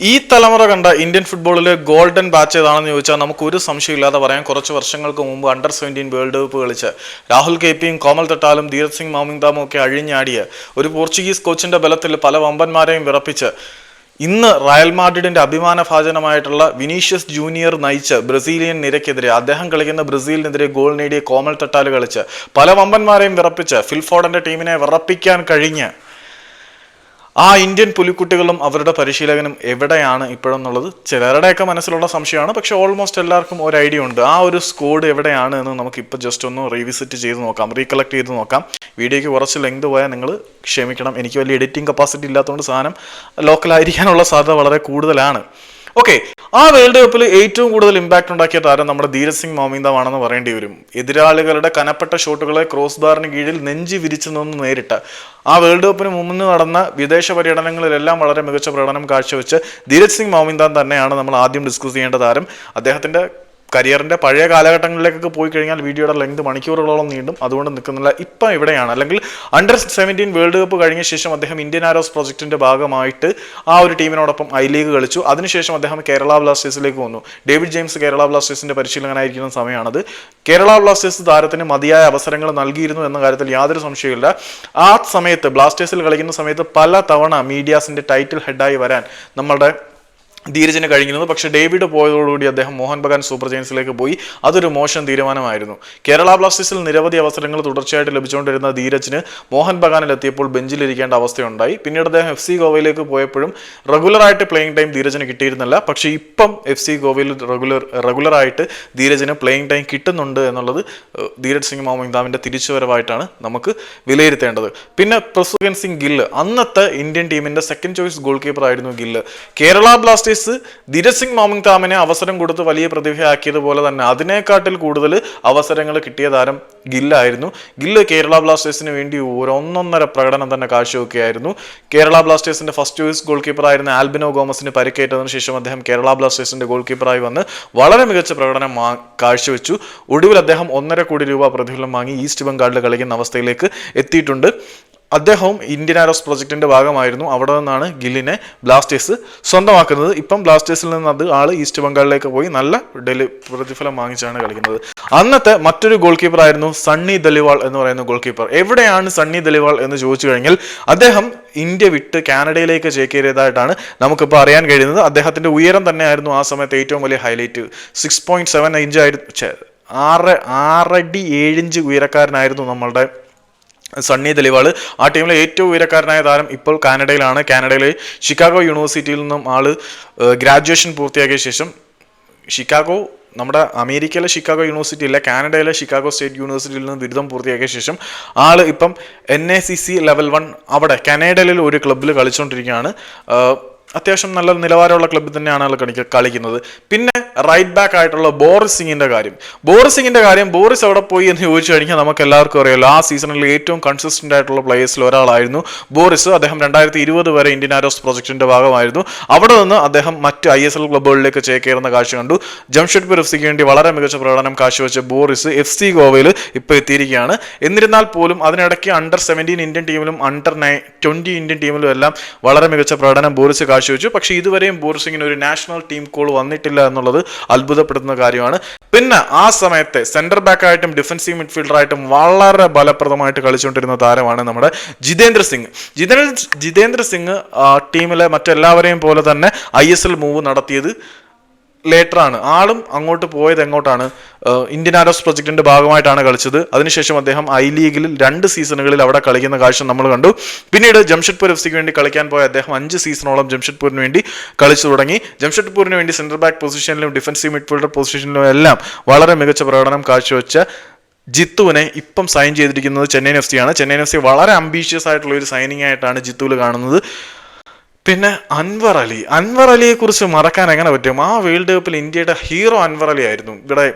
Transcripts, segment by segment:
ഈ തലമുറ കണ്ട ഇന്ത്യൻ ഫുട്ബോളിൽ ഗോൾഡൻ ബാച്ച് ഏതാണെന്ന് ചോദിച്ചാൽ നമുക്ക് ഒരു സംശയമില്ലാതെ പറയാം. കുറച്ച് വർഷങ്ങൾക്ക് മുമ്പ് അണ്ടർ സെവന്റീൻ വേൾഡ് കപ്പ് കളിച്ച് രാഹുൽ കെ പിയും കോമൽ തട്ടാലും ധീരജ് സിംഗ് മാമിങ്താമും ഒക്കെ അഴിഞ്ഞാടിയ ഒരു പോർച്ചുഗീസ് കോച്ചിന്റെ ബലത്തിൽ പല വമ്പന്മാരെയും വിറപ്പിച്ച് ഇന്ന് റയൽ മാഡ്രിഡിന്റെ അഭിമാന ഭാചനമായിട്ടുള്ള വിനീഷ്യസ് ജൂനിയർ നയിച്ച് ബ്രസീലിയൻ നിരക്കെതിരെ അദ്ദേഹം കളിക്കുന്ന ബ്രസീലിനെതിരെ ഗോൾ നേടിയ കോമൽ തട്ടാൽ കളിച്ച് പല വമ്പന്മാരെയും വിറപ്പിച്ച് ഫിൽഫോർഡന്റെ ടീമിനെ വിറപ്പിക്കാൻ കഴിഞ്ഞ് ആ ഇന്ത്യൻ പുലിക്കുട്ടികളും അവരുടെ പരിശീലകനും എവിടെയാണ് ഇപ്പോഴെന്നുള്ളത് ചിലരുടെയൊക്കെ മനസ്സിലുള്ള സംശയമാണ്. പക്ഷെ ഓൾമോസ്റ്റ് എല്ലാവർക്കും ഒരു ഐഡിയ ഉണ്ട്. ആ ഒരു സ്കോഡ് എവിടെയാണ് എന്ന് നമുക്ക് ഇപ്പോൾ ജസ്റ്റ് ഒന്ന് റീവിസിറ്റ് ചെയ്ത് നോക്കാം. റീകളക്ട് ചെയ്ത് നോക്കാം. വീഡിയോയ്ക്ക് കുറച്ച് ലെങ്ത് പോയാൽ നിങ്ങൾ ക്ഷമിക്കണം. എനിക്ക് വലിയ എഡിറ്റിംഗ് കപ്പാസിറ്റി ഇല്ലാത്തതുകൊണ്ട് സാധനം ലോക്കലായിരിക്കാനുള്ള സാധ്യത വളരെ കൂടുതലാണ്. ഓക്കെ ആ വേൾഡ് കപ്പിൽ ഏറ്റവും കൂടുതൽ ഇമ്പാക്ട് ഉണ്ടാക്കിയ താരം നമ്മുടെ ധീരജ് സിംഗ് മോമിന്ദമാണെന്ന് പറയേണ്ടി വരും. എതിരാളികളുടെ കനപ്പെട്ട ഷോട്ടുകളെ ക്രോസ് ബാറിന് കീഴിൽ നെഞ്ചി വിരിച്ചു നിന്ന് നേരിട്ട ആ വേൾഡ് കപ്പിന് മുമ്പ് നടന്ന വിദേശ പര്യടനങ്ങളിലെല്ലാം വളരെ മികച്ച പ്രകടനം കാഴ്ചവെച്ച് ധീരജ് സിംഗ് മോമിന്ദാൻ തന്നെയാണ് നമ്മൾ ആദ്യം ഡിസ്കസ് ചെയ്യേണ്ട താരം. അദ്ദേഹത്തിന്റെ കരിയറിന്റെ പഴയ കാലഘട്ടങ്ങളിലേക്കൊക്കെ പോയി കഴിഞ്ഞാൽ വീഡിയോയുടെ ലെങ്ത് മണിക്കൂറുകളോളം നീണ്ടും. അതുകൊണ്ട് നിൽക്കുന്നില്ല. ഇപ്പം ഇവിടെയാണ്. അല്ലെങ്കിൽ അണ്ടർ സെവന്റീൻ വേൾഡ് കപ്പ് കഴിഞ്ഞ ശേഷം അദ്ദേഹം ഇന്ത്യൻ ആരോസ് പ്രോജക്റ്റിന്റെ ഭാഗമായിട്ട് ആ ഒരു ടീമിനോടൊപ്പം ഐ ലീഗ് കളിച്ചു. അതിനുശേഷം അദ്ദേഹം കേരള ബ്ലാസ്റ്റേഴ്സിലേക്ക് വന്നു. ഡേവിഡ് ജെയിംസ് കേരള ബ്ലാസ്റ്റേഴ്സിന്റെ പരിശീലകനായിരിക്കുന്ന സമയമാണത്. കേരള ബ്ലാസ്റ്റേഴ്സ് താരത്തിന് മതിയായ അവസരങ്ങൾ നൽകിയിരുന്നു എന്ന കാര്യത്തിൽ യാതൊരു സംശയമില്ല ആ സമയത്ത് ബ്ലാസ്റ്റേഴ്സിൽ കളിക്കുന്ന സമയത്ത് പല തവണ മീഡിയാസിന്റെ ടൈറ്റിൽ ഹെഡായി വരാൻ നമ്മളുടെ ധീരജിന് കഴിഞ്ഞിരുന്നു പക്ഷേ ഡേവിഡ് പോയതോടുകൂടി അദ്ദേഹം മോഹൻ ബഗാൻ സൂപ്പർ ജയൻസിലേക്ക് പോയി. അതൊരു മോശം തീരുമാനമായിരുന്നു. കേരള ബ്ലാസ്റ്റേഴ്സിൽ നിരവധി അവസരങ്ങൾ തുടർച്ചയായിട്ട് ലഭിച്ചുകൊണ്ടിരുന്ന ധീരജിന് മോഹൻ ബഗാനിൽ എത്തിയപ്പോൾ ബെഞ്ചിലിരിക്കേണ്ട അവസ്ഥയുണ്ടായി. പിന്നീട് അദ്ദേഹം എഫ് സി ഗോവയിലേക്ക് പോയപ്പോഴും റെഗുലറായിട്ട് പ്ലേയിങ് ടൈം ധീരജിന് കിട്ടിയിരുന്നില്ല. പക്ഷേ ഇപ്പം എഫ് സി ഗോവയിൽ റെഗുലർ റെഗുലറായിട്ട് ധീരജിന് പ്ലേയിങ് ടൈം കിട്ടുന്നുണ്ട് എന്നുള്ളത് ധീരജ് സിംഗ് മോമിന്ദാമിന്റെ തിരിച്ചുവരവായിട്ടാണ് നമുക്ക് വിലയിരുത്തേണ്ടത്. പിന്നെ പ്രസുഗൻ സിംഗ് ഗില്ല്. അന്നത്തെ ഇന്ത്യൻ ടീമിന്റെ സെക്കൻഡ് ചോയ്സ് ഗോൾ കീപ്പർ ആയിരുന്നു ഗില്ല്. കേരള ബ്ലാസ്റ്റേഴ്സ് ധീരജ് സിംഗ് മോമിങ് താമിനെ അവസരം കൊടുത്ത് വലിയ പ്രതിഭയാക്കിയതുപോലെ തന്നെ അതിനേക്കാട്ടിൽ കൂടുതൽ അവസരങ്ങൾ കിട്ടിയ താരം ഗില്ലായിരുന്നു. ഗില്ല് കേരള ബ്ലാസ്റ്റേഴ്സിന് വേണ്ടി ഒരൊന്നൊന്നര പ്രകടനം തന്നെ കാഴ്ചവെക്കുകയായിരുന്നു. കേരള ബ്ലാസ്റ്റേഴ്സിന്റെ ഫസ്റ്റ് ചോയ്സ് ഗോൾ കീപ്പറായിരുന്ന ആൽബിനോ ഗോമസിന് പരിക്കേറ്റതിനു ശേഷം അദ്ദേഹം കേരള ബ്ലാസ്റ്റേഴ്സിന്റെ ഗോൾ കീപ്പറായി വന്ന് വളരെ മികച്ച പ്രകടനം കാഴ്ചവെച്ചു. ഒടുവിൽ അദ്ദേഹം ഒന്നര കോടി രൂപ പ്രതിഫലം വാങ്ങി ഈസ്റ്റ് ബംഗാളിൽ കളിക്കുന്ന അവസ്ഥയിലേക്ക് എത്തിയിട്ടുണ്ട്. അദ്ദേഹവും ഇന്ത്യൻ ആരോസ് പ്രൊജക്ടിന്റെ ഭാഗമായിരുന്നു. അവിടെ നിന്നാണ് ഗില്ലിനെ ബ്ലാസ്റ്റേഴ്സ് സ്വന്തമാക്കുന്നത്. ഇപ്പം ബ്ലാസ്റ്റേഴ്സിൽ നിന്ന് അത് ആൾ ഈസ്റ്റ് ബംഗാളിലേക്ക് പോയി നല്ല ഡെലി പ്രതിഫലം വാങ്ങിച്ചാണ് കളിക്കുന്നത്. അന്നത്തെ മറ്റൊരു ഗോൾ കീപ്പർ ആയിരുന്നു സണ്ണി ദലിവാൾ എന്ന് പറയുന്ന ഗോൾ കീപ്പർ എവിടെയാണ് സണ്ണി ദലിവാൾ എന്ന് ചോദിച്ചു കഴിഞ്ഞാൽ അദ്ദേഹം ഇന്ത്യ വിട്ട് കാനഡയിലേക്ക് ചേക്കേറിയതായിട്ടാണ് നമുക്കിപ്പോൾ അറിയാൻ കഴിയുന്നത്. അദ്ദേഹത്തിന്റെ ഉയരം തന്നെയായിരുന്നു ആ സമയത്ത് ഏറ്റവും വലിയ highlight six point seven inch ആയിരുന്നു ആറ് ആറടി ഏഴിഞ്ച് ഉയരക്കാരനായിരുന്നു നമ്മളുടെ സണ്ണി ദലിവാൾ ആ ടീമിലെ ഏറ്റവും ഉയരക്കാരനായ താരം ഇപ്പോൾ കാനഡയിലാണ്. കാനഡയിലെ ഷിക്കാഗോ യൂണിവേഴ്സിറ്റിയിൽ നിന്നും ആൾ ഗ്രാജുവേഷൻ പൂർത്തിയാക്കിയ ശേഷം ഷിക്കാഗോ നമ്മുടെ അമേരിക്കയിലെ ഷിക്കാഗോ യൂണിവേഴ്സിറ്റി അല്ല കാനഡയിലെ ഷിക്കാഗോ സ്റ്റേറ്റ് യൂണിവേഴ്സിറ്റിയിൽ നിന്ന് ബിരുദം പൂർത്തിയാക്കിയ ശേഷം ആൾ ഇപ്പം N A C C level one അവിടെ കാനഡയിലെ ഒരു ക്ലബ്ബിൽ കളിച്ചുകൊണ്ടിരിക്കുകയാണ് അത്യാവശ്യം നല്ല നിലവാരമുള്ള ക്ലബ്ബിൽ തന്നെയാണ് കളിക്ക- കളിക്കുന്നത്. പിന്നെ റൈറ്റ് ബാക്ക് ആയിട്ടുള്ള ബോറിസ് സിംഗിന്റെ കാര്യം. ബോറിസ് സിംഗിന്റെ കാര്യം ബോറിസ് എവിടെ പോയി എന്ന് ചോദിച്ചു കഴിഞ്ഞാൽ നമുക്ക് എല്ലാവർക്കും അറിയാലോ ആ സീസണിൽ ഏറ്റവും കൺസിസ്റ്റന്റ് ആയിട്ടുള്ള പ്ലേയേഴ്സിൽ ഒരാളായിരുന്നു ബോറിസ്. അദ്ദേഹം രണ്ടായിരത്തി ഇരുപത് വരെ ഇന്ത്യൻ ആരോസ് പ്രോജക്റ്റിന്റെ ഭാഗമായിരുന്നു. അവിടെ നിന്ന് അദ്ദേഹം മറ്റ് ഐ എസ് എൽ ക്ലബ്ബുകളിലേക്ക് ചേക്കേറുന്ന കാഴ്ച കണ്ടു. ജംഷഡ്പൂർ എഫ് സിക്ക് വേണ്ടി വളരെ മികച്ച പ്രകടനം കാഴ്ചവെച്ച ബോറിസ് എഫ് സി ഗോവയിൽ ഇപ്പോൾ എത്തിയിരിക്കുകയാണ്. എന്നിരുന്നാൽ പോലും അതിനിടയ്ക്ക് അണ്ടർ സെവന്റീൻ ഇന്ത്യൻ ടീമിലും അണ്ടർ നയൻ ട്വന്റി ഇന്ത്യൻ ടീമിലും എല്ലാം വളരെ മികച്ച പ്രകടനം ബോറിസ് കാഴ്ചവെച്ചു പക്ഷേ ഇതുവരെയും ബോറിസിങ്ങിന് ഒരു നാഷണൽ ടീം കോൾ വന്നിട്ടില്ല എന്നുള്ളത് അത്ഭുതപ്പെടുത്തുന്ന കാര്യമാണ്. പിന്നെ ആ സമയത്തെ സെന്റർ ബാക്കായിട്ടും ഡിഫൻസീവ് മിഡ്ഫീൽഡറായിട്ടും വളരെ ഫലപ്രദമായിട്ട് കളിച്ചുകൊണ്ടിരുന്ന താരമാണ് നമ്മുടെ ജിതേന്ദ്ര സിംഗ്. ജിതേന്ദ്ര ജിതേന്ദ്ര സിംഗ് ടീമിലെ മറ്റെല്ലാവരെയും പോലെ തന്നെ ഐ എസ് എൽ മൂവ് നടത്തിയത് ലേറ്ററാണ് ആളും അങ്ങോട്ട് പോയത് എങ്ങോട്ടാണ്? ഇന്ത്യൻ ആരോസ് പ്രൊജക്ടിന്റെ ഭാഗമായിട്ടാണ് കളിച്ചത്. അതിനുശേഷം അദ്ദേഹം ഐ ലീഗിൽ രണ്ട് സീസണുകളിൽ അവിടെ കളിക്കുന്ന കാഴ്ച നമ്മൾ കണ്ടു. പിന്നീട് ജംഷഡ്പൂർ എഫ് സിക്ക് വേണ്ടി കളിക്കാൻ പോയ അദ്ദേഹം അഞ്ച് സീസണോളം ജംഷഡ്പൂരിന് വേണ്ടി കളിച്ചു തുടങ്ങി. ജംഷഡ്പൂരിന് വേണ്ടി സെന്റർ ബാക്ക് പൊസിഷനിലും ഡിഫൻസീവ് മിഡ്ഫീൽഡർ പൊസിഷനിലും എല്ലാം വളരെ മികച്ച പ്രകടനം കാഴ്ചവെച്ച ജിത്തുവിനെ ഇപ്പം സൈൻ ചെയ്തിരിക്കുന്നത് ചെന്നൈയിൻ എഫ് സി ആണ്. ചെന്നൈയിൻ എഫ് സി വളരെ അംബീഷ്യസ് ആയിട്ടുള്ള ഒരു സൈനിങ് ആയിട്ടാണ് ജിത്തുവിൽ കാണുന്നത്. പിന്നെ അൻവർ അലി. അൻവർ അലിയെ കുറിച്ച് മറക്കാൻ എങ്ങനെ പറ്റും? ആ വേൾഡ് കപ്പിൽ ഇന്ത്യയുടെ ഹീറോ അൻവർ അലി ആയിരുന്നു. ഇവിടെ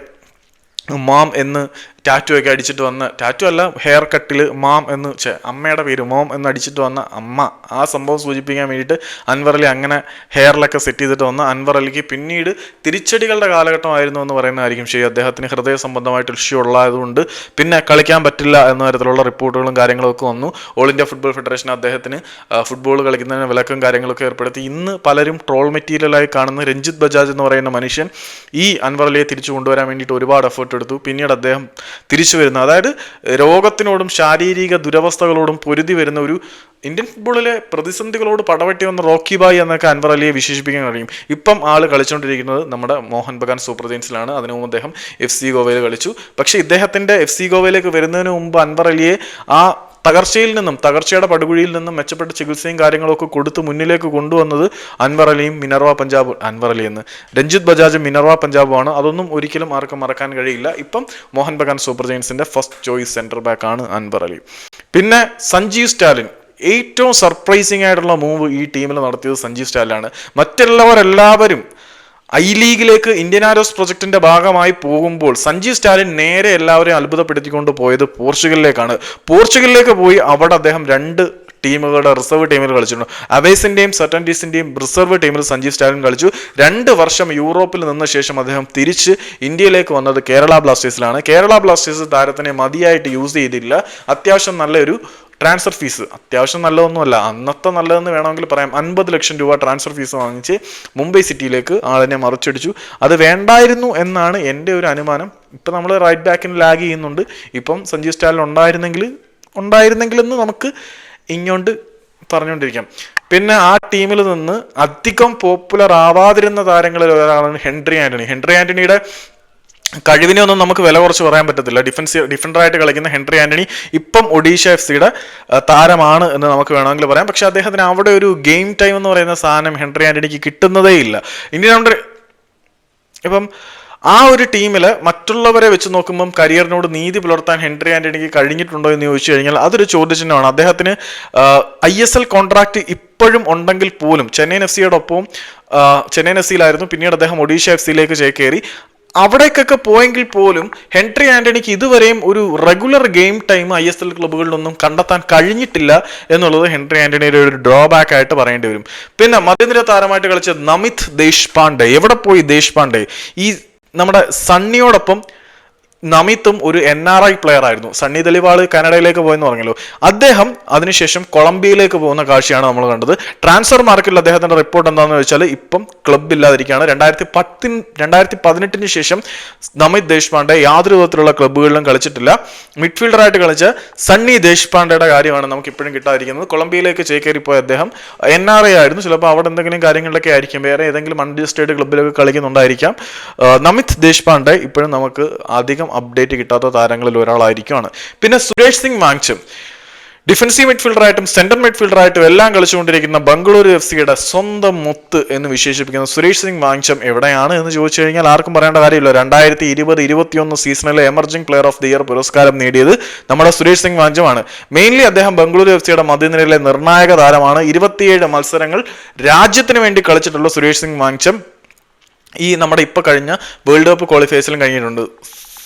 മാം എന്ന് ടാറ്റു ഒക്കെ അടിച്ചിട്ട് വന്ന ടാറ്റു അല്ല ഹെയർ കട്ടിൽ മാം എന്ന് ചേ അമ്മയുടെ പേര് മോം എന്ന് അടിച്ചിട്ട് വന്ന അമ്മ. ആ സംഭവം സൂചിപ്പിക്കാൻ വേണ്ടിയിട്ട് അൻവർ അലി അങ്ങനെ ഹെയറിലൊക്കെ സെറ്റ് ചെയ്തിട്ട് വന്ന അൻവർ അലിക്ക് പിന്നീട് തിരിച്ചടികളുടെ കാലഘട്ടമായിരുന്നു എന്ന് പറയുന്നതായിരിക്കും ശരി. അദ്ദേഹത്തിന് ഹൃദയ സംബന്ധമായിട്ട് ഇഷ്യൂ ഉള്ളതുകൊണ്ട് പിന്നെ കളിക്കാൻ പറ്റില്ല എന്ന തരത്തിലുള്ള റിപ്പോർട്ടുകളും കാര്യങ്ങളും ഒക്കെ വന്നു. ഓൾ ഇന്ത്യ ഫുട്ബോൾ ഫെഡറേഷൻ അദ്ദേഹത്തിന് ഫുട്ബോൾ കളിക്കുന്നതിന് വിലക്കും കാര്യങ്ങളൊക്കെ ഏർപ്പെടുത്തി. ഇന്ന് പലരും ട്രോൾ മെറ്റീരിയലായി കാണുന്ന രഞ്ജിത്ത് ബജാജ് എന്ന് പറയുന്ന മനുഷ്യൻ ഈ അൻവർ അലിയെ തിരിച്ചു കൊണ്ടുവരാൻ വേണ്ടിയിട്ട് ഒരുപാട് എഫേർട്ട് എടുത്തു പിന്നീട് അദ്ദേഹം തിരിച്ചു വരുന്ന. അതായത് രോഗത്തിനോടും ശാരീരിക ദുരവസ്ഥകളോടും പൊരുതി വരുന്ന ഒരു ഇന്ത്യൻ ഫുട്ബോളിലെ പ്രതിസന്ധികളോട് പടവെട്ടി വന്ന റോക്കി ബായ് എന്നൊക്കെ അൻവർ അലിയെ വിശേഷിപ്പിക്കാൻ കഴിയും. ഇപ്പം ആൾ കളിച്ചുകൊണ്ടിരിക്കുന്നത് നമ്മുടെ മോഹൻ ബഗാൻ സൂപ്പർ ജെയിൻസിലാണ്. അതിനു മുമ്പ് അദ്ദേഹം എഫ് സി ഗോവയിൽ കളിച്ചു. പക്ഷേ ഇദ്ദേഹത്തിന്റെ എഫ് സി ഗോവയിലേക്ക് വരുന്നതിന് മുമ്പ് അൻവർ അലിയെ ആ തകർച്ചയിൽ നിന്നും തകർച്ചയുടെ പടുകുഴിയിൽ നിന്നും മെച്ചപ്പെട്ട ചികിത്സയും കാര്യങ്ങളൊക്കെ കൊടുത്ത് മുന്നിലേക്ക് കൊണ്ടുവന്നത് അൻവർ അലിയും മിനർവ പഞ്ചാബ് അൻവർ അലി എന്ന്. രഞ്ജിത്ത് ബജാജും മിനർവ പഞ്ചാബുമാണ് അതൊന്നും ഒരിക്കലും ആർക്കും മറക്കാൻ കഴിയില്ല. ഇപ്പം മോഹൻ ബഗാൻ സൂപ്പർ ജയൻസിന്റെ ഫസ്റ്റ് ചോയ്സ് സെന്റർ ബാക്ക് ആണ് അൻവർ അലി. പിന്നെ സഞ്ജീവ് സ്റ്റാലിൻ. ഏറ്റവും സർപ്രൈസിംഗ് ആയിട്ടുള്ള മൂവ് ഈ ടീമിൽ നടത്തിയത് സഞ്ജീവ് സ്റ്റാലിനാണ്. മറ്റുള്ളവരെല്ലാവരും ഐ ലീഗിലേക്ക് ഇന്ത്യൻ ആരോസ് പ്രൊജക്ടിന്റെ ഭാഗമായി പോകുമ്പോൾ സഞ്ജീവ് സ്റ്റാലിൻ നേരെ എല്ലാവരെയും അത്ഭുതപ്പെടുത്തിക്കൊണ്ട് പോയത് പോർച്ചുഗലിലേക്കാണ്. പോർച്ചുഗലിലേക്ക് പോയി അവിടെ അദ്ദേഹം രണ്ട് ടീമുകളുടെ റിസർവ് ടീമിൽ കളിച്ചിട്ടുണ്ട് അവേസിന്റെയും സെറ്റന്റീസിന്റെയും റിസർവ് ടീമിൽ സഞ്ജീവ് സ്റ്റാലിൻ കളിച്ചു. രണ്ട് വർഷം യൂറോപ്പിൽ നിന്ന ശേഷം അദ്ദേഹം തിരിച്ച് ഇന്ത്യയിലേക്ക് വന്നത് കേരള ബ്ലാസ്റ്റേഴ്സിലാണ്. കേരള ബ്ലാസ്റ്റേഴ്സ് താരത്തിനെ മതിയായിട്ട് യൂസ് ചെയ്തില്ല. അത്യാവശ്യം നല്ലൊരു ട്രാൻസ്ഫർ ഫീസ് അത്യാവശ്യം നല്ലതൊന്നുമല്ല. അന്നത്തെ നല്ലതെന്ന് വേണമെങ്കിൽ പറയാം. അൻപത് ലക്ഷം രൂപ ട്രാൻസ്ഫർ ഫീസ് വാങ്ങിച്ച് മുംബൈ സിറ്റിയിലേക്ക് ആളിനെ മറിച്ചടിച്ചു. അത് വേണ്ടായിരുന്നു എന്നാണ് എന്റെ ഒരു അനുമാനം. ഇപ്പം നമ്മൾ റൈറ്റ് ബാക്കിന് ലാഗ് ചെയ്യുന്നുണ്ട്. ഇപ്പം സഞ്ജീവ് സ്റ്റാലിൻ ഉണ്ടായിരുന്നെങ്കിൽ ഉണ്ടായിരുന്നെങ്കിലെന്ന് നമുക്ക് ഇങ്ങോട്ട് പറഞ്ഞുകൊണ്ടിരിക്കാം. പിന്നെ ആ ടീമിൽ നിന്ന് അധികം പോപ്പുലർ ആവാതിരുന്ന താരങ്ങളിൽ ഒരാളാണ് ഹെൻറി ആന്റണി. ഹെൻറി ആന്റണിയുടെ കഴിവിനെ ഒന്നും നമുക്ക് വില കുറച്ച് പറയാൻ പറ്റത്തില്ല. ഡിഫൻസ് ഡിഫൻഡറായിട്ട് കളിക്കുന്ന ഹെൻറി ആന്റണി ഇപ്പം ഒഡീഷ എഫ് സിയുടെ താരമാണ് എന്ന് നമുക്ക് വേണമെങ്കിൽ പറയാം. പക്ഷെ അദ്ദേഹത്തിന് അവിടെ ഒരു ഗെയിം ടൈം എന്ന് പറയുന്ന സാധനം ഹെൻറി ആന്റണിക്ക് കിട്ടുന്നതേ ഇല്ല. ഇന്ത്യൻ നമ്മുടെ ഇപ്പം ആ ഒരു ടീമിൽ മറ്റുള്ളവരെ വെച്ച് നോക്കുമ്പം കരിയറിനോട് നീതി പുലർത്താൻ ഹെൻറി ആന്റണിക്ക് കഴിഞ്ഞിട്ടുണ്ടോ എന്ന് ചോദിച്ചു കഴിഞ്ഞാൽ അതൊരു ചോദ്യചിഹ്നമാണ്. അദ്ദേഹത്തിന് ഐ എസ് എൽ കോൺട്രാക്ട് ഇപ്പോഴും ഉണ്ടെങ്കിൽ പോലും ചെന്നൈയിൻ എഫ് സിയോടൊപ്പം ചെന്നൈയിൻ എഫ് സിയിലായിരുന്നു. പിന്നീട് അദ്ദേഹം ഒഡീഷ എഫ് സിയിലേക്ക് ചേക്കേറി. അവിടേക്കൊക്കെ പോയെങ്കിൽ പോലും ഹെൻറി ആന്റണിക്ക് ഇതുവരെയും ഒരു regular game time I S L ക്ലബ്ബുകളിലൊന്നും കണ്ടെത്താൻ കഴിഞ്ഞിട്ടില്ല എന്നുള്ളത് ഹെൻറി ആന്റണിയുടെ ഒരു ഡ്രോബാക്ക് ആയിട്ട് പറയേണ്ടി വരും. പിന്നെ മധ്യനിര താരമായിട്ട് കളിച്ച നമിത് ദേശ്പാണ്ഡെ എവിടെ പോയി ദേശ്പാണ്ഡെ? ഈ നമ്മുടെ സണ്ണിയോടൊപ്പം നമിത്തും ഒരു എൻ ആർ ഐ പ്ലെയർ ആയിരുന്നു. സണ്ണി ദലിവാൾ കാനഡയിലേക്ക് പോയെന്ന് പറഞ്ഞല്ലോ. അദ്ദേഹം അതിനുശേഷം കൊളംബിയയിലേക്ക് പോകുന്ന കാഴ്ചയാണ് നമ്മൾ കണ്ടത്. ട്രാൻസ്ഫർ മാർക്കറ്റിൽ അദ്ദേഹത്തിന്റെ റിപ്പോർട്ട് എന്താണെന്ന് വെച്ചാൽ ഇപ്പം ക്ലബ് ഇല്ലാതിരിക്കുകയാണ്. രണ്ടായിരത്തി പത്തിന് രണ്ടായിരത്തി പതിനെട്ടിന് ശേഷം നമിത് ദേശ്പാണ്ഡെ യാതൊരു വിധത്തിലുള്ള ക്ലബ്ബുകളിലും കളിച്ചിട്ടില്ല. മിഡ്ഫീൽഡറായിട്ട് കളിച്ച സണ്ണി ദേശ്പാണ്ഡയുടെ കാര്യമാണ് നമുക്ക് ഇപ്പോഴും കിട്ടാതിരിക്കുന്നത്. കൊളംബിയയിലേക്ക് ചേക്കേറി പോയ അദ്ദേഹം എൻ ആർ ഐ ആയിരുന്നു. ചിലപ്പോൾ അവിടെ എന്തെങ്കിലും കാര്യങ്ങളിലൊക്കെ ആയിരിക്കും. വേറെ ഏതെങ്കിലും അൺരജിസ്റ്റേർഡ് ക്ലബ്ബിലൊക്കെ കളിക്കുന്നുണ്ടായിരിക്കാം. നമിത് ദേശ്പാണ്ഡെ ഇപ്പോഴും നമുക്ക് അധികം അപ്ഡേറ്റ് കിട്ടാത്ത താരങ്ങളിൽ ഒരാളായിരിക്കുമാണ് പിന്നെ സുരേഷ് സിംഗ് വാങ്ചും ഡിഫൻസീവ് മിഡ്ഫീൽഡറായിട്ടും സെന്റർ മിഡ്ഫീൽഡറായിട്ടും എല്ലാം കളിച്ചുകൊണ്ടിരിക്കുന്ന ബംഗളൂരു എഫ് സിയുടെ സ്വന്തം മുത്ത് എന്ന് വിശേഷിപ്പിക്കുന്ന സുരേഷ് സിംഗ് വാങ്ചം എവിടെയാണ് എന്ന് ചോദിച്ചു കഴിഞ്ഞാൽ ആർക്കും പറയേണ്ട കാര്യമില്ല. രണ്ടായിരത്തി ഇരുപത് ഇരുപത്തിയൊന്ന് സീസണിലെ emerging player of the year പുരസ്കാരം നേടിയത് നമ്മുടെ സുരേഷ് സിംഗ് വാഞ്ചമാണ് മെയിൻലി അദ്ദേഹം ബംഗളൂരു എഫ് സിയുടെ മധ്യനിരയിലെ നിർണായക താരമാണ്. ഇരുപത്തിയേഴ് മത്സരങ്ങൾ രാജ്യത്തിന് വേണ്ടി കളിച്ചിട്ടുള്ള സുരേഷ് സിംഗ് വാങ്ചം ഈ നമ്മുടെ ഇപ്പോൾ കഴിഞ്ഞ വേൾഡ് കപ്പ് ക്വാളിഫയേഴ്സിലും കഴിഞ്ഞിട്ടുണ്ട്.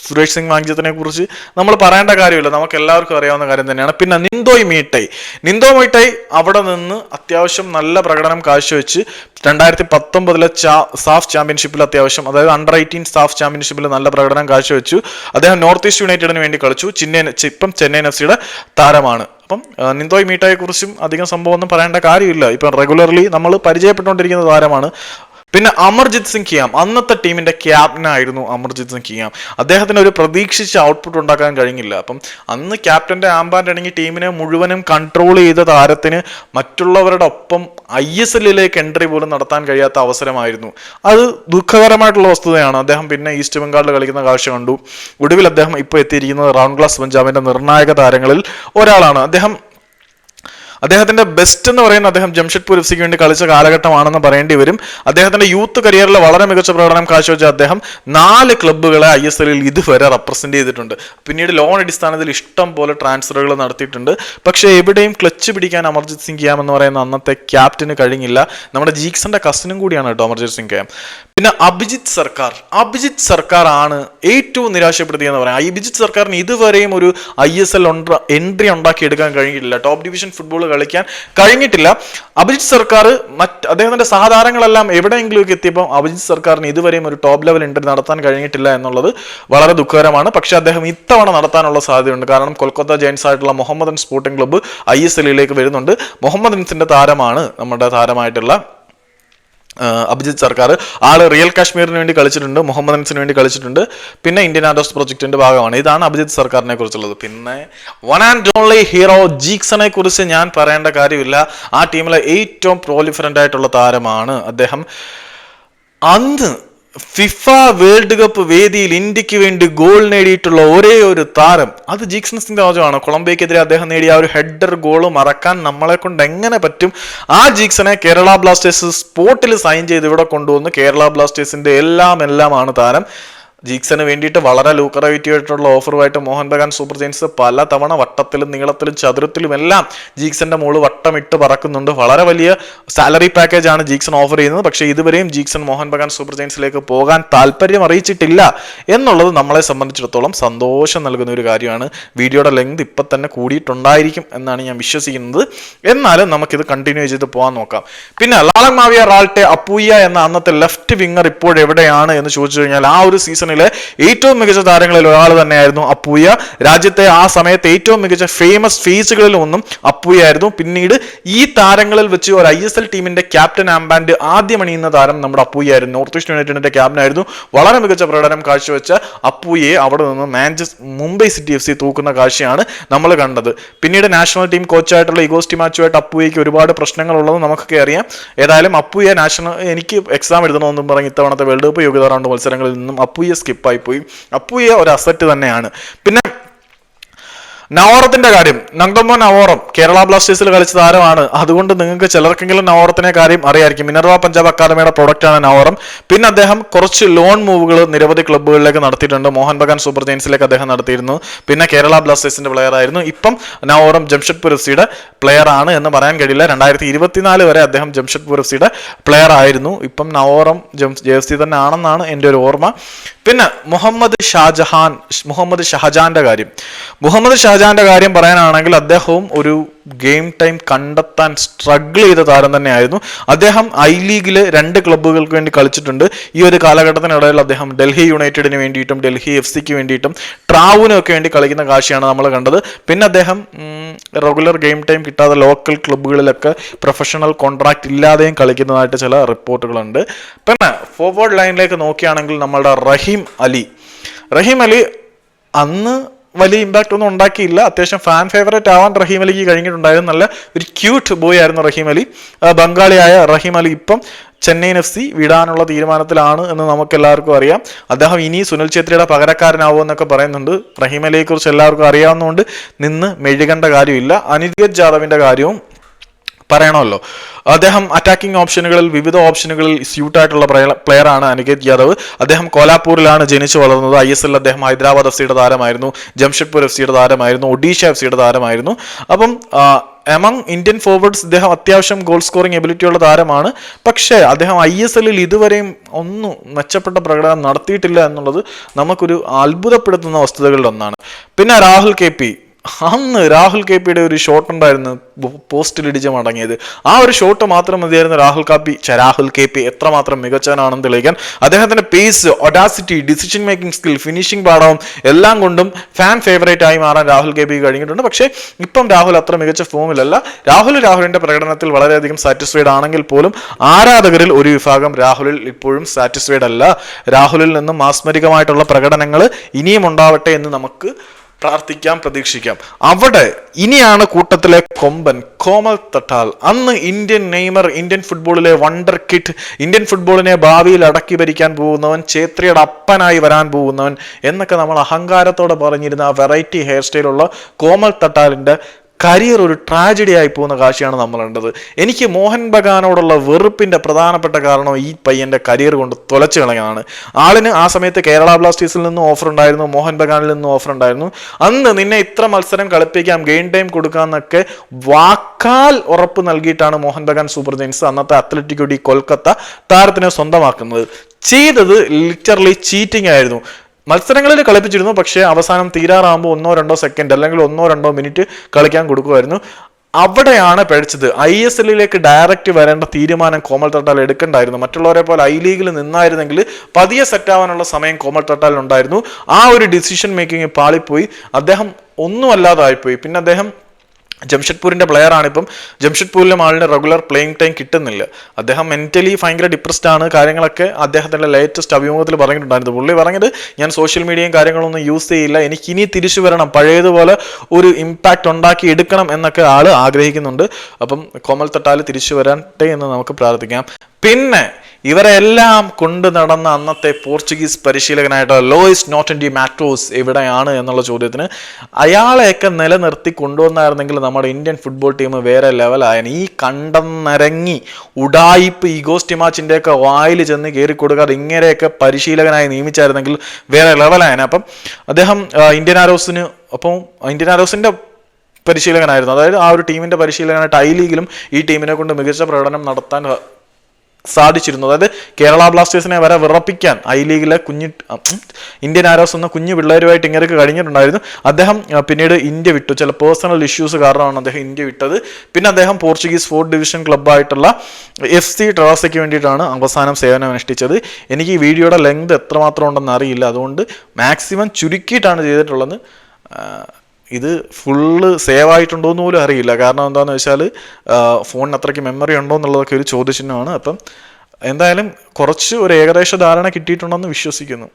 സുരേഷ് സിംഗ് വാങ്ജിത്തിനെ കുറിച്ച് നമ്മൾ പറയേണ്ട കാര്യമില്ല. നമുക്ക് എല്ലാവർക്കും അറിയാവുന്ന കാര്യം തന്നെയാണ്. പിന്നെ നിന്തോയ് മീട്ടൈ നിന്തോ മീട്ടൈ അവിടെ നിന്ന് അത്യാവശ്യം നല്ല പ്രകടനം കാഴ്ചവെച്ച് രണ്ടായിരത്തി പത്തൊമ്പതിലെ ചാ സാഫ് ചാമ്പ്യൻഷിപ്പിൽ അത്യാവശ്യം അതായത് അണ്ടർ എയ്റ്റീൻ സാഫ് ചാമ്പ്യൻഷിപ്പിൽ നല്ല പ്രകടനം കാഴ്ചവെച്ചു. അദ്ദേഹം നോർത്ത് ഈസ്റ്റ് യുണൈറ്റഡിന് വേണ്ടി കളിച്ചു. ചെന്നൈ ഇപ്പം ചെന്നൈ എഫ് സിയുടെ താരമാണ്. അപ്പം നിന്തോയ് മീട്ടയെ കുറിച്ചും അധികം സംഭവം ഒന്നും പറയേണ്ട കാര്യമില്ല. ഇപ്പം റെഗുലർലി നമ്മൾ പരിചയപ്പെട്ടുകൊണ്ടിരിക്കുന്ന താരമാണ്. പിന്നെ അമർജിത് സിംഗ് കിയാം. അന്നത്തെ ടീമിന്റെ ക്യാപ്റ്റൻ ആയിരുന്നു അമർജിത് സിംഗ് കിയാം. അദ്ദേഹത്തിന് ഒരു പ്രതീക്ഷിച്ച ഔട്ട്പുട്ട് ഉണ്ടാക്കാൻ കഴിഞ്ഞില്ല. അപ്പം അന്ന് ക്യാപ്റ്റന്റെ അടങ്ങി ടീമിനെ മുഴുവനും കൺട്രോൾ ചെയ്ത താരത്തിന് മറ്റുള്ളവരുടെ ഒപ്പം ഐ എസ് എല്ലിലേക്ക് എൻട്രി പോലും നടത്താൻ കഴിയാത്ത അവസരമായിരുന്നു. അത് ദുഃഖകരമായിട്ടുള്ള വസ്തുതയാണ്. അദ്ദേഹം പിന്നെ ഈസ്റ്റ് ബംഗാളിൽ കളിക്കുന്ന കാഴ്ച കണ്ടു. ഒടുവിൽ അദ്ദേഹം ഇപ്പോൾ എത്തിയിരിക്കുന്നത് റൗണ്ട് ക്ലാസ് പഞ്ചാബിന്റെ നിർണായക താരങ്ങളിൽ ഒരാളാണ്. അദ്ദേഹം അദ്ദേഹത്തിന്റെ ബെസ്റ്റ് എന്ന് പറയുന്ന അദ്ദേഹം ജംഷഡ്പൂർ എഫ് സിക്ക് വേണ്ടി കളിച്ച കാലഘട്ടമാണെന്ന് പറയേണ്ടി വരും. അദ്ദേഹത്തിന്റെ യൂത്ത് കരിയറിൽ വളരെ മികച്ച പ്രകടനം കാഴ്ചവെച്ച അദ്ദേഹം നാല് ക്ലബ്ബുകളെ ഐ എസ് എല്ലിൽ ഇതുവരെ റെപ്രസെന്റ് ചെയ്തിട്ടുണ്ട്. പിന്നീട് ലോൺ അടിസ്ഥാനത്തിൽ ഇഷ്ടം പോലെ ട്രാൻസ്ഫറുകൾ നടത്തിയിട്ടുണ്ട്. പക്ഷേ എവിടെയും ക്ലച്ച് പിടിക്കാൻ അമർജിത് സിംഗ് ക്യാം എന്ന് പറയുന്ന അന്നത്തെ ക്യാപ്റ്റന് കഴിഞ്ഞില്ല. നമ്മുടെ ജീക്സന്റെ കസിനും കൂടിയാണ് കേട്ടോ അമർജിത് സിംഗ് ക്യാം പിന്നെ അഭിജിത് സർക്കാർ. അഭിജിത് സർക്കാർ ആണ് ഏറ്റവും നിരാശപ്പെടുത്തിയെന്ന് പറയാം. അഭിജിത് സർക്കാരിന് ഇതുവരെയും ഒരു ഐ എസ് എൽ എൻട്രി ഉണ്ടാക്കിയെടുക്കാൻ കഴിഞ്ഞിട്ടില്ല. ടോപ്പ് ഡിവിഷൻ ഫുട്ബോൾ കളിക്കാൻ കഴിഞ്ഞിട്ടില്ല. അഭിജിത്ത് സർക്കാർ മറ്റ് അദ്ദേഹത്തിന്റെ സഹതാരങ്ങളെല്ലാം എവിടെയെങ്കിലുമൊക്കെ എത്തിയപ്പോൾ അഭിജിത്ത് സർക്കാരിന് ഇതുവരെയും ഒരു ടോപ്പ് ലെവൽ എൻട്രി നടത്താൻ കഴിഞ്ഞിട്ടില്ല എന്നുള്ളത് വളരെ ദുഃഖകരമാണ്. പക്ഷേ അദ്ദേഹം ഇത്തവണ നടത്താനുള്ള സാധ്യതയുണ്ട്. കാരണം കൊൽക്കത്ത ജയൻസ് ആയിട്ടുള്ള Mohammedan sporting club I S എല്ലിലേക്ക് വരുന്നുണ്ട്. മുഹമ്മദൻസിന്റെ താരമാണ് നമ്മുടെ താരമായിട്ടുള്ള അഭിജിത്ത് സർക്കാർ ആൾ റിയൽ കാശ്മീരിന് വേണ്ടി കളിച്ചിട്ടുണ്ട് മുഹമ്മദ് അൻസിന് വേണ്ടി കളിച്ചിട്ടുണ്ട്. പിന്നെ ഇന്ത്യൻ ആൻഡോസ് പ്രൊജക്ടിന്റെ ഭാഗമാണ്. ഇതാണ് അഭിജിത്ത് സർക്കാരിനെ കുറിച്ചുള്ളത്. പിന്നെ വൺ ആൻഡ് ഓൺലി ഹീറോ ജീക്സനെ കുറിച്ച് ഞാൻ പറയേണ്ട കാര്യമില്ല. ആ ടീമിലെ ഏറ്റവും പ്രോലിഫറന്റ് ആയിട്ടുള്ള താരമാണ് അദ്ദേഹം. അന്ന് ഫിഫ വേൾഡ് കപ്പ് വേദിയിൽ ഇന്ത്യയ്ക്ക് വേണ്ടി ഗോൾ നേടിയിട്ടുള്ള ഒരേ ഒരു താരം അത് ജീക്സൺ സിംഗ് കൊളംബിയക്കെതിരെ അദ്ദേഹം നേടിയ ആ ഒരു ഹെഡർ ഗോൾ മറക്കാൻ നമ്മളെ കൊണ്ട് എങ്ങനെ പറ്റും? ആ ജീക്സനെ കേരള ബ്ലാസ്റ്റേഴ്സ് സ്പോട്ടിൽ സൈൻ ചെയ്ത് ഇവിടെ കൊണ്ടുവന്നു. കേരള ബ്ലാസ്റ്റേഴ്സിന്റെ എല്ലാം എല്ലാമാണ് താരം. ജീക്സന് വേണ്ടിയിട്ട് വളരെ ലൂക്കറേറ്റീവ് ആയിട്ടുള്ള ഓഫറുമായിട്ട് മോഹൻ ബഗാൻ സൂപ്പർ ജെയിൻസ് പല തവണ വട്ടത്തിലും നീളത്തിലും ചതുരത്തിലും എല്ലാം ജീക്സന്റെ മോൾ വട്ടമിട്ട് പറക്കുന്നുണ്ട്. വളരെ വലിയ സാലറി പാക്കേജ് ആണ് ജീക്സൺ ഓഫർ ചെയ്യുന്നത്. പക്ഷേ ഇതുവരെയും ജീക്സൺ മോഹൻ ബഗാൻ സൂപ്പർ ജെയിൻസിലേക്ക് പോകാൻ താല്പര്യം അറിയിച്ചിട്ടില്ല എന്നുള്ളത് നമ്മളെ സംബന്ധിച്ചിടത്തോളം സന്തോഷം നൽകുന്ന ഒരു കാര്യമാണ്. വീഡിയോയുടെ ലെങ്ത് ഇപ്പം തന്നെ കൂടിയിട്ടുണ്ടായിരിക്കും എന്നാണ് ഞാൻ വിശ്വസിക്കുന്നത്. എന്നാലും നമുക്കിത് കണ്ടിന്യൂ ചെയ്ത് പോകാൻ നോക്കാം. പിന്നെ ലാലൻ മാവിയ റാൾട്ടെ അപ്പൂയ്യ എന്ന അന്നത്തെ ലെഫ്റ്റ് വിങ്ങർ ഇപ്പോഴെവിടെയാണ് എന്ന് ചോദിച്ചു കഴിഞ്ഞാൽ ആ ഒരു സീസണിലെ ഏറ്റവും മികച്ച താരങ്ങളിൽ ഒരാൾ തന്നെയായിരുന്നു അപ്പൂയ രാജ്യത്തെ ആ സമയത്ത് ഏറ്റവും മികച്ച ഫേമസ് ഫേസുകളിൽ ഒന്നും അപ്പൂയായിരുന്നു പിന്നീട് ഈ താരങ്ങളിൽ വെച്ച് ഒരു ഐ എസ് എൽ ടീമിന്റെ ക്യാപ്റ്റൻ ആംബാൻഡ് ആദ്യം അണിയുന്ന താരം നമ്മുടെ അപ്പൂയായിരുന്നു നോർത്ത് ഈസ്റ്റ് യുണൈറ്റഡിന്റെ ക്യാപ്റ്റനായിരുന്നു വളരെ മികച്ച പ്രകടനം കാഴ്ചവെച്ച അപ്പൂയെ അവിടെ നിന്ന് മാഞ്ചസ് മുംബൈ സിറ്റി എഫ് സി തൂക്കുന്ന കാഴ്ചയാണ് നമ്മൾ കണ്ടത്. പിന്നീട് നാഷണൽ ടീം കോച്ചായിട്ടുള്ള ഇഗോസ്റ്റി മാച്ചുമായിട്ട് അപ്പൂയയ്ക്ക് ഒരുപാട് പ്രശ്നങ്ങളുള്ളത് നമുക്കൊക്കെ അറിയാം. ഏതായാലും അപ്പൂയ നാഷണൽ എനിക്ക് എക്സാം എഴുതണമെന്നും പറഞ്ഞ് ഇത്തവണത്തെ വേൾഡ് കപ്പ് യോഗ്യതാ റൗണ്ട് മത്സരങ്ങളിൽ നിന്നും അപ്പൂയ സ്കിപ്പായി പോയി അപ്പൂയ ഒരു അസറ്റ് തന്നെയാണ്. പിന്നെ നവോറത്തിന്റെ കാര്യം നങ്തമ്മോ നവോറം കേരള ബ്ലാസ്റ്റേഴ്സിൽ കളിച്ച താരമാണ്. അതുകൊണ്ട് നിങ്ങൾക്ക് ചിലർക്കെങ്കിലും നവോറത്തിനെ കാര്യം അറിയായിരിക്കും. മിനർവ പഞ്ചാബ് അക്കാദമിയുടെ പ്രൊഡക്റ്റാണ് നവോറം. പിന്നെ അദ്ദേഹം കുറച്ച് ലോൺ മൂവുകൾ നിരവധി ക്ലബ്ബുകളിലേക്ക് നടത്തിയിട്ടുണ്ട്. മോഹൻ ബഗാൻ സൂപ്പർ ജെയിൻസിലേക്ക് അദ്ദേഹം നടത്തിയിരുന്നു. പിന്നെ കേരള ബ്ലാസ്റ്റേഴ്സിന്റെ പ്ലെയർ ആയിരുന്നു. ഇപ്പം നവോറം ജംഷഡ്പൂർ എഫ് സിയുടെ പ്ലെയർ ആണ് എന്ന് പറയാൻ കഴിയില്ല. രണ്ടായിരത്തി ഇരുപത്തിനാല് വരെ അദ്ദേഹം ജംഷഡ്പൂർ എഫ് സിയുടെ പ്ലെയർ ആയിരുന്നു. ഇപ്പം നവോറം ജെ എഫ് സി തന്നെ ആണെന്നാണ് എന്റെ ഒരു ഓർമ്മ. പിന്നെ മുഹമ്മദ് ഷാജഹാൻ മുഹമ്മദ് ഷഹജാന്റെ കാര്യം. മുഹമ്മദ് ഷഹജാന്റെ കാര്യം പറയാനാണെങ്കിൽ അദ്ദേഹവും ഒരു ഗെയിം ടൈം കണ്ടെത്താൻ സ്ട്രഗിൾ ചെയ്ത താരം തന്നെയായിരുന്നു. അദ്ദേഹം ഐ ലീഗിൽ രണ്ട് ക്ലബ്ബുകൾക്ക് വേണ്ടി കളിച്ചിട്ടുണ്ട്. ഈ ഒരു കാലഘട്ടത്തിനിടയിൽ അദ്ദേഹം ഡൽഹി യുണൈറ്റഡിന് വേണ്ടിയിട്ടും ഡൽഹി എഫ് സിക്ക് വേണ്ടിയിട്ടും ട്രാവുനൊക്കെ വേണ്ടി കളിക്കുന്ന കാഴ്ചയാണ് നമ്മൾ കണ്ടത്. പിന്നെ അദ്ദേഹം റെഗുലർ ഗെയിം ടൈം കിട്ടാതെ ലോക്കൽ ക്ലബ്ബുകളിലൊക്കെ പ്രൊഫഷണൽ കോൺട്രാക്ട് ഇല്ലാതെയും കളിക്കുന്നതായിട്ട് ചില റിപ്പോർട്ടുകളുണ്ട്. പിന്നെ ഫോർവേഡ് ലൈനിലേക്ക് നോക്കുകയാണെങ്കിൽ നമ്മളുടെ റഹീം അലി. റഹീം അലി അന്ന് വലിയ ഇമ്പാക്റ്റ് ഒന്നും ഉണ്ടാക്കിയില്ല. അത്യാവശ്യം ഫാൻ ഫേവറേറ്റ് ആവാൻ റഹീം അലിക്ക് കഴിഞ്ഞിട്ടുണ്ടായിരുന്നു. നല്ല ഒരു ക്യൂട്ട് ബോയ് ആയിരുന്നു റഹീം അലി. ബംഗാളിയായ റഹീം അലി ഇപ്പം ചെന്നൈയിൻ എഫ് സി വിടാനുള്ള തീരുമാനത്തിലാണ് എന്ന് നമുക്ക് എല്ലാവർക്കും അറിയാം. അദ്ദേഹം ഇനി സുനിൽ ഛേത്രിയുടെ പകരക്കാരനാവോ എന്നൊക്കെ പറയുന്നുണ്ട്. റഹീം അലിയെക്കുറിച്ച് എല്ലാവർക്കും അറിയാവുന്നതുകൊണ്ട് നിന്ന് മെഴുകേണ്ട കാര്യമില്ല. അനിരുദ്ധ് ജാദവിന്റെ കാര്യവും പറയണമല്ലോ. അദ്ദേഹം അറ്റാക്കിംഗ് ഓപ്ഷനുകളിൽ വിവിധ ഓപ്ഷനുകളിൽ സ്യൂട്ട് ആയിട്ടുള്ള പ്ലെയർ ആണ് അനികേത് യാദവ്. അദ്ദേഹം കോലാപ്പൂരിലാണ് ജനിച്ചു വളർന്നത്. ഐ എസ് എൽ അദ്ദേഹം ഹൈദരാബാദ് എഫ് സിയുടെ താരമായിരുന്നു. ജംഷഡ്പൂർ എഫ് സിയുടെ താരമായിരുന്നു. ഒഡീഷ എഫ് സിയുടെ താരമായിരുന്നു. അപ്പം എമംഗ് ഇന്ത്യൻ ഫോർവേഡ്സ് ഇദ്ദേഹം അത്യാവശ്യം ഗോൾ സ്കോറിംഗ് എബിലിറ്റി ഉള്ള താരമാണ്. പക്ഷേ അദ്ദേഹം ഐ എസ് എല്ലിൽ ഇതുവരെയും ഒന്നും മെച്ചപ്പെട്ട പ്രകടനം നടത്തിയിട്ടില്ല എന്നുള്ളത് നമുക്കൊരു അത്ഭുതപ്പെടുത്തുന്ന വസ്തുതകളിൽ ഒന്നാണ് പിന്നെ രാഹുൽ കെ പി. അന്ന് രാഹുൽ കെ പിയുടെ ഒരു ഷോട്ട് ഉണ്ടായിരുന്നു പോസ്റ്റിൽ ഇടിച്ച് മടങ്ങിയത്. ആ ഒരു ഷോട്ട് മാത്രം മതിയായിരുന്നു രാഹുൽ കാപ്പി. രാഹുൽ കെ പി എത്രമാത്രം മികച്ചവനാണെന്ന് തെളിയിക്കാൻ. അദ്ദേഹത്തിന്റെ pace audacity decision making skill finishing പാടവും എല്ലാം കൊണ്ടും ഫാൻ ഫേവറേറ്റ് ആയി മാറാൻ രാഹുൽ കെ പി കഴിഞ്ഞിട്ടുണ്ട്. പക്ഷേ ഇപ്പം രാഹുൽ അത്ര മികച്ച ഫോമിലല്ല രാഹുൽ രാഹുലിന്റെ പ്രകടനത്തിൽ വളരെയധികം സാറ്റിസ്ഫൈഡ് ആണെങ്കിൽ പോലും ആരാധകരിൽ ഒരു വിഭാഗം രാഹുലിൽ ഇപ്പോഴും സാറ്റിസ്ഫൈഡ് അല്ല. രാഹുലിൽ നിന്നും മാസ്മരികമായിട്ടുള്ള പ്രകടനങ്ങൾ ഇനിയും ഉണ്ടാവട്ടെ എന്ന് നമുക്ക് പ്രാർത്ഥിക്കാം പ്രതീക്ഷിക്കാം. അവിടെ ഇനിയാണ് കൂട്ടത്തിലെ കൊമ്പൻ കോമൽ തട്ടാൽ. അന്ന് ഇന്ത്യൻ നെയ്മർ ഇന്ത്യൻ ഫുട്ബോളിലെ വണ്ടർ കിറ്റ് ഇന്ത്യൻ ഫുട്ബോളിനെ ഭാവിയിൽ അടക്കി ഭരിക്കാൻ പോകുന്നവൻ ഛേത്രിയുടെ അപ്പനായി വരാൻ പോകുന്നവൻ എന്നൊക്കെ നമ്മൾ അഹങ്കാരത്തോടെ പറഞ്ഞിരുന്ന ആ വെറൈറ്റി ഹെയർ സ്റ്റൈലുള്ള കോമൽ തട്ടാലിന്റെ കരിയർ ഒരു ട്രാജഡി ആയി പോകുന്ന കാഴ്ചയാണ് നമ്മൾ കണ്ടത്. എനിക്ക് മോഹൻ ബഗാനോടുള്ള വെറുപ്പിന്റെ പ്രധാനപ്പെട്ട കാരണം ഈ പയ്യന്റെ കരിയർ കൊണ്ട് തുലച്ചു കളയാണ് ആളിന് ആ സമയത്ത് കേരള ബ്ലാസ്റ്റേഴ്സിൽ നിന്നും ഓഫർ ഉണ്ടായിരുന്നു മോഹൻ ബഗാനിൽ നിന്നും ഓഫർ ഉണ്ടായിരുന്നു. അന്ന് നിന്നെ ഇത്ര മത്സരം കളിപ്പിക്കാം ഗെയിം ടൈം കൊടുക്കാം എന്നൊക്കെ വാക്കാൽ ഉറപ്പ് നൽകിയിട്ടാണ് മോഹൻ ബഗാൻ സൂപ്പർ ജെയിൻസ് അന്നത്തെ അത്ലറ്റിക് ഡി കൊൽക്കത്ത താരത്തിനെ സ്വന്തമാക്കുന്നത്. ചെയ്തത് ലിറ്ററലി ചീറ്റിംഗ് ആയിരുന്നു. മത്സരങ്ങളിൽ കളിപ്പിച്ചിരുന്നു പക്ഷേ അവസാനം തീരാറാകുമ്പോൾ ഒന്നോ രണ്ടോ സെക്കൻഡ് അല്ലെങ്കിൽ ഒന്നോ രണ്ടോ മിനിറ്റ് കളിക്കാൻ കൊടുക്കുമായിരുന്നു. അവിടെയാണ് പഴിച്ചത് ഐ എസ് എല്ലിലേക്ക് ഡയറക്റ്റ് വരേണ്ട തീരുമാനം കോമൽ തട്ടാൽ എടുക്കണ്ടായിരുന്നു. മറ്റുള്ളവരെ പോലെ ഐ ലീഗിൽ നിന്നായിരുന്നെങ്കിൽ പതിയെ സെറ്റാവാനുള്ള സമയം കോമൽ തട്ടാലിനുണ്ടായിരുന്നു ആ ഒരു ഡിസിഷൻ മേക്കിംഗ് പാളിപ്പോയി. അദ്ദേഹം ഒന്നുമല്ലാതായിപ്പോയി. പിന്നെ അദ്ദേഹം ജംഷഡ്പൂരിന്റെ പ്ലെയർ ആണിപ്പം ജംഷഡ്പൂരിലെ ആളിന് റെഗുലർ പ്ലേയിങ് ടൈം കിട്ടുന്നില്ല. അദ്ദേഹം മെന്റലി ഭയങ്കര ഡിപ്രസ്ഡ് ആണ്. കാര്യങ്ങളൊക്കെ അദ്ദേഹത്തിന്റെ ലേറ്റസ്റ്റ് അഭിമുഖത്തിൽ പറഞ്ഞിട്ടുണ്ടായിരുന്നു. പുള്ളി പറഞ്ഞത് ഞാൻ സോഷ്യൽ മീഡിയയും കാര്യങ്ങളൊന്നും യൂസ് ചെയ്യില്ല. എനിക്ക് ഇനി തിരിച്ചു വരണം. പഴയതുപോലെ ഒരു ഇമ്പാക്റ്റ് ഉണ്ടാക്കി എടുക്കണം എന്നൊക്കെ ആൾ ആഗ്രഹിക്കുന്നുണ്ട്. അപ്പം കോമൽ തട്ടാൽ തിരിച്ചു വരട്ടെ എന്ന് നമുക്ക് പ്രാർത്ഥിക്കാം. പിന്നെ ഇവരെല്ലാം കൊണ്ടു നടന്ന അന്നത്തെ പോർച്ചുഗീസ് പരിശീലകനായിട്ട് ലോയിസ് നോട്ട് ഡി മാറ്റോസ് എവിടെയാണ് എന്നുള്ള ചോദ്യത്തിന് അയാളെയൊക്കെ നിലനിർത്തി കൊണ്ടുവന്നായിരുന്നെങ്കിൽ നമ്മുടെ ഇന്ത്യൻ ഫുട്ബോൾ ടീം വേറെ ലെവലായാലും ഈ കണ്ടെന്നരങ്ങി ഉഡായിപ്പ് ഈഗോസ്റ്റിമാച്ചിന്റെ ഒക്കെ വായിൽ ചെന്ന് കയറി കൊടുക്കാതെ ഇങ്ങനെയൊക്കെ പരിശീലകനായി നിയമിച്ചായിരുന്നെങ്കിൽ വേറെ ലെവലായനെ. അപ്പം അദ്ദേഹം ഇന്ത്യൻ ആരോസിന് അപ്പം ഇന്ത്യൻ ആരോസിന്റെ പരിശീലകനായിരുന്നു. അതായത് ആ ഒരു ടീമിന്റെ പരിശീലകനായിട്ട് ഐ ലീഗിലും ഈ ടീമിനെ കൊണ്ട് മികച്ച പ്രകടനം നടത്താൻ സാധിച്ചിരുന്നു. അതായത് കേരള ബ്ലാസ്റ്റേഴ്സിനെ വരെ വിറപ്പിക്കാൻ ഐ ലീഗിലെ കുഞ്ഞി ഇന്ത്യൻ ആരോസ് എന്ന കുഞ്ഞു പിള്ളേരുമായിട്ട് ഇങ്ങനെയൊക്കെ കഴിഞ്ഞിട്ടുണ്ടായിരുന്നു. അദ്ദേഹം പിന്നീട് ഇന്ത്യ വിട്ടു. ചില പേഴ്സണൽ ഇഷ്യൂസ് കാരണമാണ് അദ്ദേഹം ഇന്ത്യ വിട്ടത്. പിന്നെ അദ്ദേഹം പോർച്ചുഗീസ് ഫോർത്ത് ഡിവിഷൻ ക്ലബ്ബായിട്ടുള്ള എഫ് സി ട്രാസയ്ക്ക് വേണ്ടിയിട്ടാണ് അവസാനം സേവനം അനുഷ്ഠിച്ചത്. എനിക്ക് ഈ വീഡിയോയുടെ ലെങ്ത് എത്രമാത്രം ഉണ്ടെന്ന് അറിയില്ല. അതുകൊണ്ട് മാക്സിമം ചുരുക്കിയിട്ടാണ് ചെയ്തിട്ടുള്ളത്. ഇത് ഫുള്ള് സേവ് ആയിട്ടുണ്ടോ എന്ന് പോലും അറിയില്ല. കാരണം എന്താണെന്ന് വെച്ചാൽ ഫോണിന് അത്രയ്ക്ക് മെമ്മറി ഉണ്ടോ എന്നുള്ളതൊക്കെ ഒരു ചോദ്യചിഹ്നമാണ്. അപ്പം എന്തായാലും കുറച്ച് ഒരു ഏകദേശ ധാരണ കിട്ടിയിട്ടുണ്ടെന്ന് വിശ്വസിക്കുന്നു.